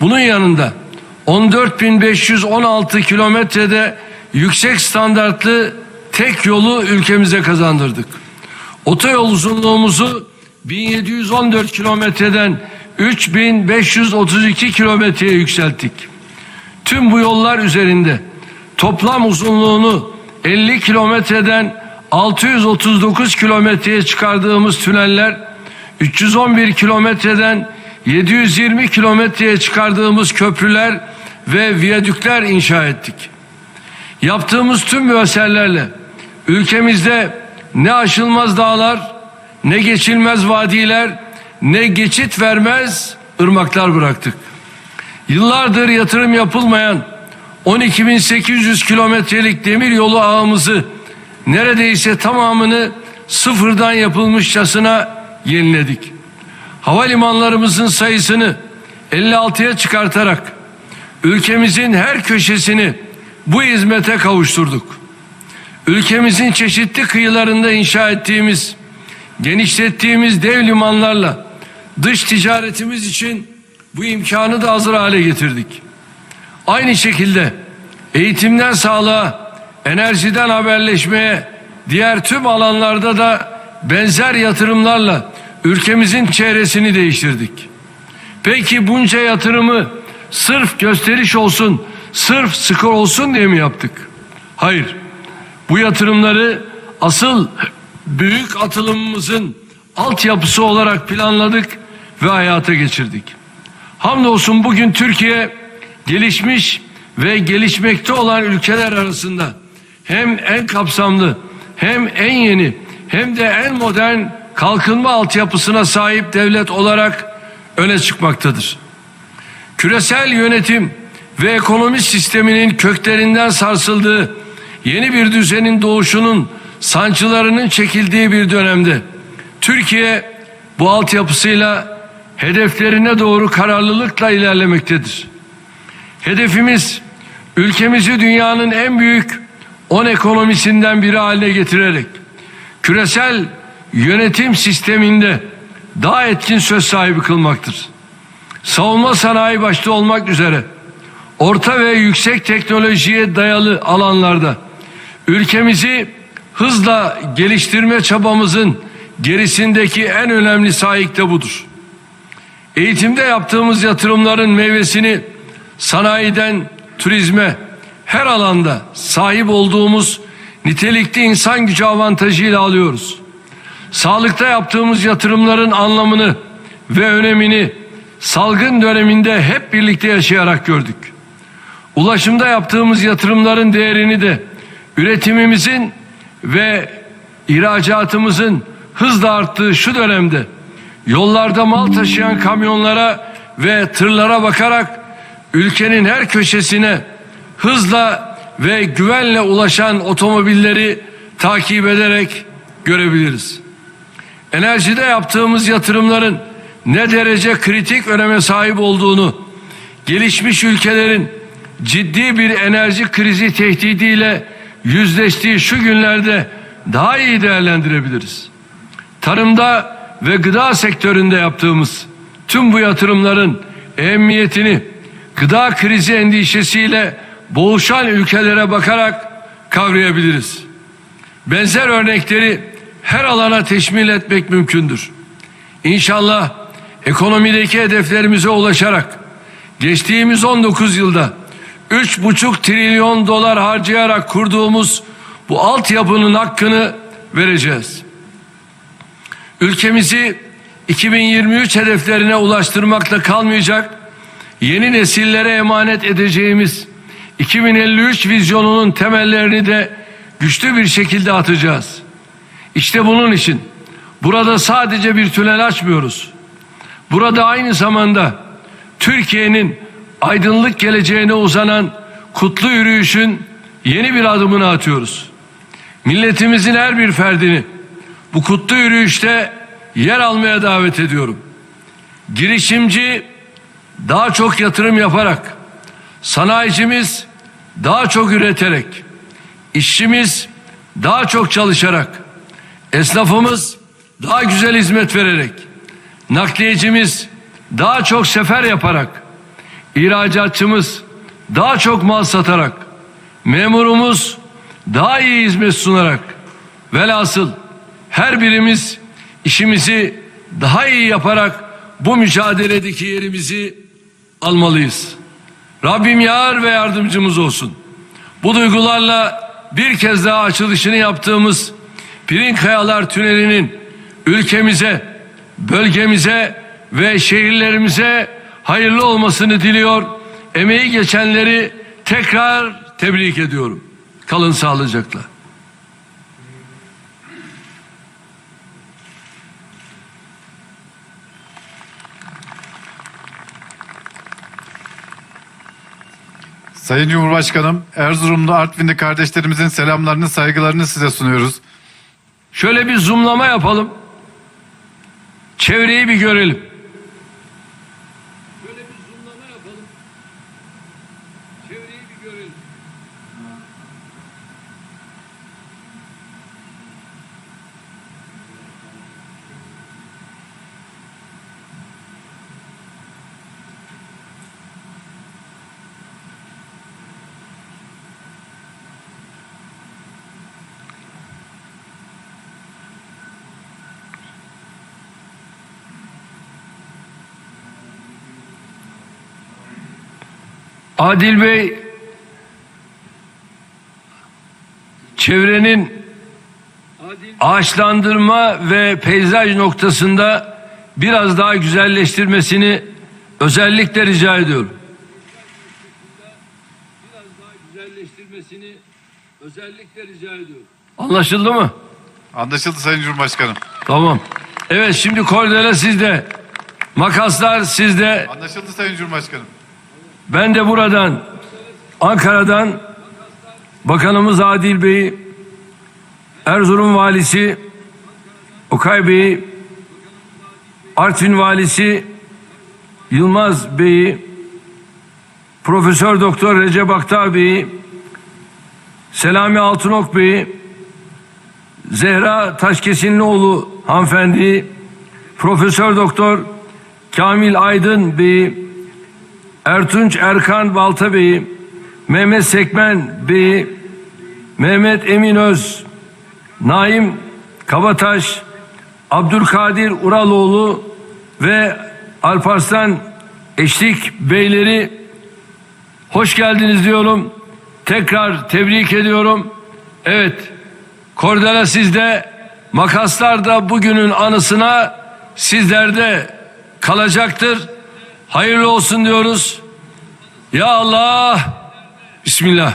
Bunun yanında 14.516 kilometrede yüksek standartlı tek yolu ülkemize kazandırdık. Otoyol uzunluğumuzu 1714 kilometreden 3532 kilometreye yükselttik. Tüm bu yollar üzerinde toplam uzunluğunu 50 kilometreden 639 kilometreye çıkardığımız tüneller, 311 kilometreden 720 kilometreye çıkardığımız köprüler ve viyadükler inşa ettik. Yaptığımız tüm bu eserlerle ülkemizde ne aşılmaz dağlar, ne geçilmez vadiler, ne geçit vermez ırmaklar bıraktık. Yıllardır yatırım yapılmayan 12.800 kilometrelik demir yolu ağımızı neredeyse tamamını sıfırdan yapılmışçasına yeniledik. Havalimanlarımızın sayısını 56'ya çıkartarak ülkemizin her köşesini bu hizmete kavuşturduk. Ülkemizin çeşitli kıyılarında inşa ettiğimiz, genişlettiğimiz dev limanlarla dış ticaretimiz için bu imkanı da hazır hale getirdik. Aynı şekilde eğitimden sağlığa, enerjiden haberleşmeye, diğer tüm alanlarda da benzer yatırımlarla ülkemizin çehresini değiştirdik. Peki bunca yatırımı sırf gösteriş olsun, sırf skor olsun diye mi yaptık? Hayır. Bu yatırımları asıl büyük atılımımızın altyapısı olarak planladık ve hayata geçirdik. Hamdolsun bugün Türkiye gelişmiş ve gelişmekte olan ülkeler arasında hem en kapsamlı hem en yeni hem de en modern kalkınma altyapısına sahip devlet olarak öne çıkmaktadır. Küresel yönetim ve ekonomi sisteminin köklerinden sarsıldığı yeni bir düzenin doğuşunun sancılarının çekildiği bir dönemde Türkiye bu altyapısıyla hedeflerine doğru kararlılıkla ilerlemektedir. Hedefimiz ülkemizi dünyanın en büyük 10 ekonomisinden biri haline getirerek küresel yönetim sisteminde daha etkin söz sahibi kılmaktır. Savunma sanayi başta olmak üzere orta ve yüksek teknolojiye dayalı alanlarda ülkemizi hızla geliştirme çabamızın gerisindeki en önemli sahip de budur. Eğitimde yaptığımız yatırımların meyvesini sanayiden turizme her alanda sahip olduğumuz nitelikli insan gücü avantajıyla alıyoruz. Sağlıkta yaptığımız yatırımların anlamını ve önemini salgın döneminde hep birlikte yaşayarak gördük. Ulaşımda yaptığımız yatırımların değerini de üretimimizin ve ihracatımızın hızla arttığı şu dönemde yollarda mal taşıyan kamyonlara ve tırlara bakarak ülkenin her köşesine hızla ve güvenle ulaşan otomobilleri takip ederek görebiliriz. Enerjide yaptığımız yatırımların ne derece kritik öneme sahip olduğunu gelişmiş ülkelerin ciddi bir enerji krizi tehdidiyle yüzleştiği şu günlerde daha iyi değerlendirebiliriz. Tarımda ve gıda sektöründe yaptığımız tüm bu yatırımların ehemmiyetini gıda krizi endişesiyle boğuşan ülkelere bakarak kavrayabiliriz. Benzer örnekleri her alana teşmil etmek mümkündür. İnşallah ekonomideki hedeflerimize ulaşarak geçtiğimiz 19 yılda 3,5 trilyon dolar harcayarak kurduğumuz bu altyapının hakkını vereceğiz. Ülkemizi 2023 hedeflerine ulaştırmakla kalmayacak, yeni nesillere emanet edeceğimiz 2053 vizyonunun temellerini de güçlü bir şekilde atacağız. İşte bunun için burada sadece bir tünel açmıyoruz. Burada aynı zamanda Türkiye'nin aydınlık geleceğine uzanan kutlu yürüyüşün yeni bir adımını atıyoruz. Milletimizin her bir ferdini bu kutlu yürüyüşte yer almaya davet ediyorum. Girişimci daha çok yatırım yaparak, sanayicimiz daha çok üreterek, işçimiz daha çok çalışarak, esnafımız daha güzel hizmet vererek, nakliyecimiz daha çok sefer yaparak, ihracatçımız daha çok mal satarak, memurumuz daha iyi hizmet sunarak, velhasıl her birimiz işimizi daha iyi yaparak bu mücadeledeki yerimizi almalıyız. Rabbim yar ve yardımcımız olsun. Bu duygularla bir kez daha açılışını yaptığımız Pirinkayalar Tüneli'nin ülkemize, bölgemize ve şehirlerimize hayırlı olmasını diliyor. Emeği geçenleri tekrar tebrik ediyorum. Kalın sağlıcakla. Sayın Cumhurbaşkanım, Erzurumlu Artvinli kardeşlerimizin selamlarını, saygılarını size sunuyoruz. Şöyle bir zoomlama yapalım. Çevreyi bir görelim. Adil Bey çevrenin ağaçlandırma ve peyzaj noktasında biraz daha güzelleştirmesini özellikle rica ediyorum. Özellikle rica ediyorum. Anlaşıldı mı? Anlaşıldı Sayın Cumhurbaşkanım. Tamam. Evet şimdi kordele sizde. Makaslar sizde. Anlaşıldı Sayın Cumhurbaşkanım. Ben de buradan Ankara'dan Bakanımız Adil Bey, Erzurum Valisi Okay Bey, Artvin Valisi Yılmaz Bey'i, Profesör Doktor Recep Aktar Bey'i, Selami Altınok Bey'i, Zehra Taşkesinlioğlu hanımefendi, Profesör Doktor Kamil Aydın Bey'i, Ertunç Erkan Balta Bey'i, Mehmet Sekmen Bey'i, Mehmet Eminöz, Naim Kabataş, Abdülkadir Uraloğlu ve Alparslan Eşlik Beyleri hoş geldiniz diyorum. Tekrar tebrik ediyorum. Evet, kordela sizde, makaslar da bugünün anısına sizlerde kalacaktır. Hayırlı olsun diyoruz. Ya Allah. Bismillah.